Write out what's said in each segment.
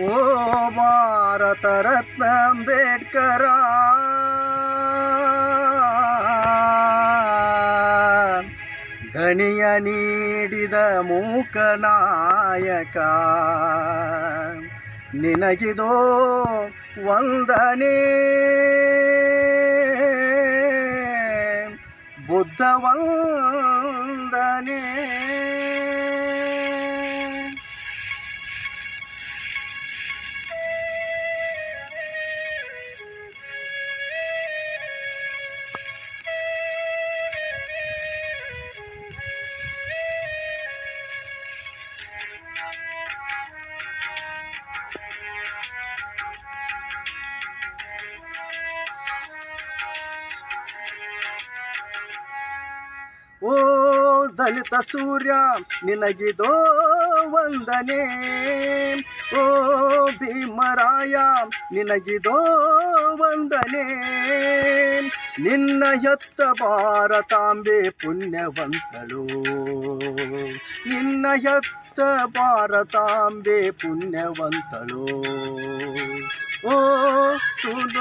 ಓ ಭಾರತ ರತ್ನ ಅಂಬೇಡ್ಕರ. ಧನಿಯ ನೀಡಿದ ಮೂಕ ನಾಯಕ. ನಿನಗಿದೋ ವಂದನೆ. ಬುದ್ಧ ವಂದನೆ. ದಲಿತ ಸೂರ್ಯ, ನಿನಗಿದೋ ವಂದನೆ. ಓ ಭೀಮರಾಯ, ನಿನಗಿದೋ ವಂದನೆ. ನಿನ್ನ ಎತ್ತ ಭಾರತಾಂಬೆ ಪುಣ್ಯವಂತಳು. ನಿನ್ನ ಎತ್ತ ಭಾರತಾಂಬೆ ಪುಣ್ಯವಂತಳು. ಓ ಸುಂದ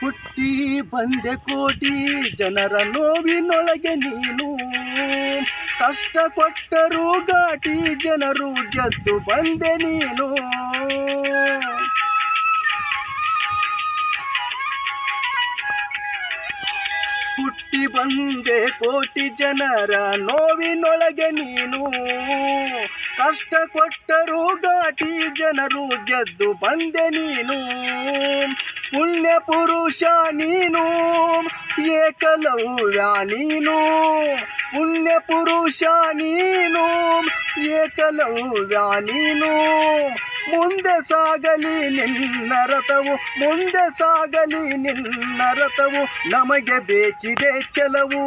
ಹುಟ್ಟಿ ಬಂದೆ ಕೋಟಿ ಜನರ ನೋವಿನೊಳಗೆ ನೀನು. ಕಷ್ಟ ಕೊಟ್ಟರು ಘಾಟಿ ಜನರು ಗೆದ್ದು ಬಂದೆ ನೀನು. ಹುಟ್ಟಿ ಬಂದೆ ಕೋಟಿ ಜನರ ನೋವಿನೊಳಗೆ ನೀನು. ಕಷ್ಟ ಕೊಟ್ಟರು ಘಾಟಿ ಜನರು ಗೆದ್ದು ಬಂದೆ ನೀನು. ಪುಣ್ಯ ಪುರುಷ ನೀನು, ಏಕಲವ್ಯ ನೀನು. ಪುಣ್ಯ ಪುರುಷ ನೀನು, ಏಕಲವ್ಯ ನೀನು. ಮುಂದೆ ಸಾಗಲಿ ನಿನ್ನ ರಥವು, ಮುಂದೆ ಸಾಗಲಿ ನಿನ್ನ ರಥವು, ನಮಗೆ ಬೇಕಿದೆ ಚಲವು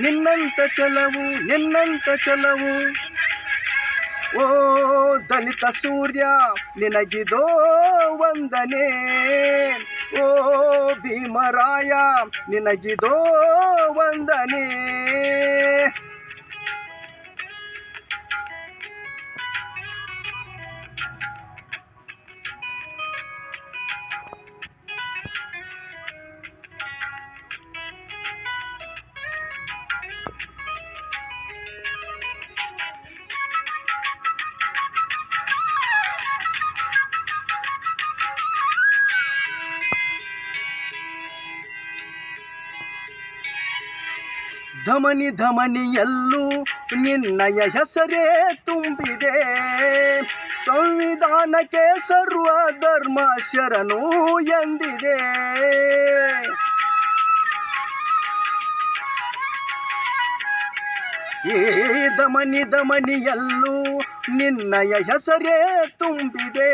ನಿನ್ನಂತ ಚಲವು ನಿನ್ನಂತ ಚಲವು ಓ ದಲಿತ ಸೂರ್ಯ, ನಿನಗಿದೋ ವಂದನೆ. ಓ ಭೀಮರಾಯ, ನಿನಗಿದೋ ವಂದನೆ. ಧಮನಿ ಧಮನಿಯಲ್ಲೂ ನಿನ್ನಯ ಹೆಸರೇ ತುಂಬಿದೆ. ಸಂವಿಧಾನಕ್ಕೆ ಸರ್ವ ಧರ್ಮ ಶರಣು ಎಂದಿದೆ. ಈ ದಮನಿ ದಮನಿಯಲ್ಲೂ ನಿನ್ನಯ ಹೆಸರೇ ತುಂಬಿದೆ.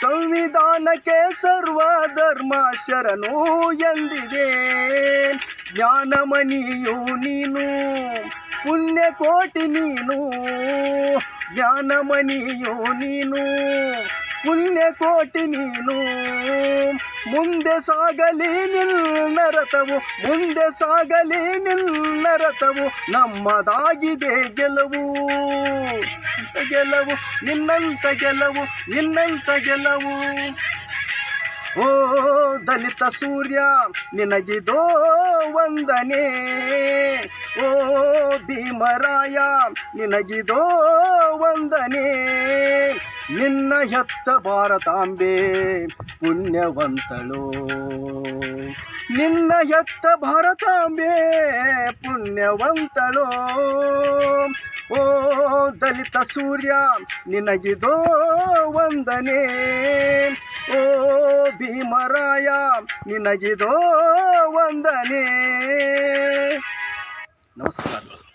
ಸಂವಿಧಾನಕ್ಕೆ ಸರ್ವ ಧರ್ಮ ಶರಣು ಎಂದಿದೆ. ಜ್ಞಾನಮಣಿಯು ನೀನು, ಪುಣ್ಯಕೋಟಿ ನೀನು. ಜ್ಞಾನಮಣಿಯು ನೀನು, ಪುಣ್ಯಕೋಟಿ ನೀನು. ಮುಂದೆ ಸಾಗಲಿ ನಿನ್ನ ರಥವು ಮುಂದೆ ಸಾಗಲಿ ನಿನ್ನ ರಥವು ನಮ್ಮದಾಗಿದೆ ಗೆಲುವು ಗೆಲುವು. ನಿನ್ನಂತ ಗೆಲುವು ನಿನ್ನಂತ ಗೆಲುವು. ಓ ದಲಿತ ಸೂರ್ಯ, ನಿನಗಿದೋ ವಂದನೆ. ಓ ಭೀಮರಾಯ, ನಿನಗಿದೋ ವಂದನೆ. ನಿನ್ನ ಹೆತ್ತ ಭಾರತಾಂಬೆ, ಪುಣ್ಯವಂತಳು. ನಿನ್ನ ಹೆತ್ತ ಭಾರತಾಂಬೆ, ಪುಣ್ಯವಂತಳು. ಓ ದಲಿತ ಸೂರ್ಯ, ನಿನಗಿದೋ ವಂದನೆ. ಓ ಭೀಮರಾಯ ನಿನಗಿದೋ ವಂದನೆ. ನಮಸ್ಕಾರಗಳು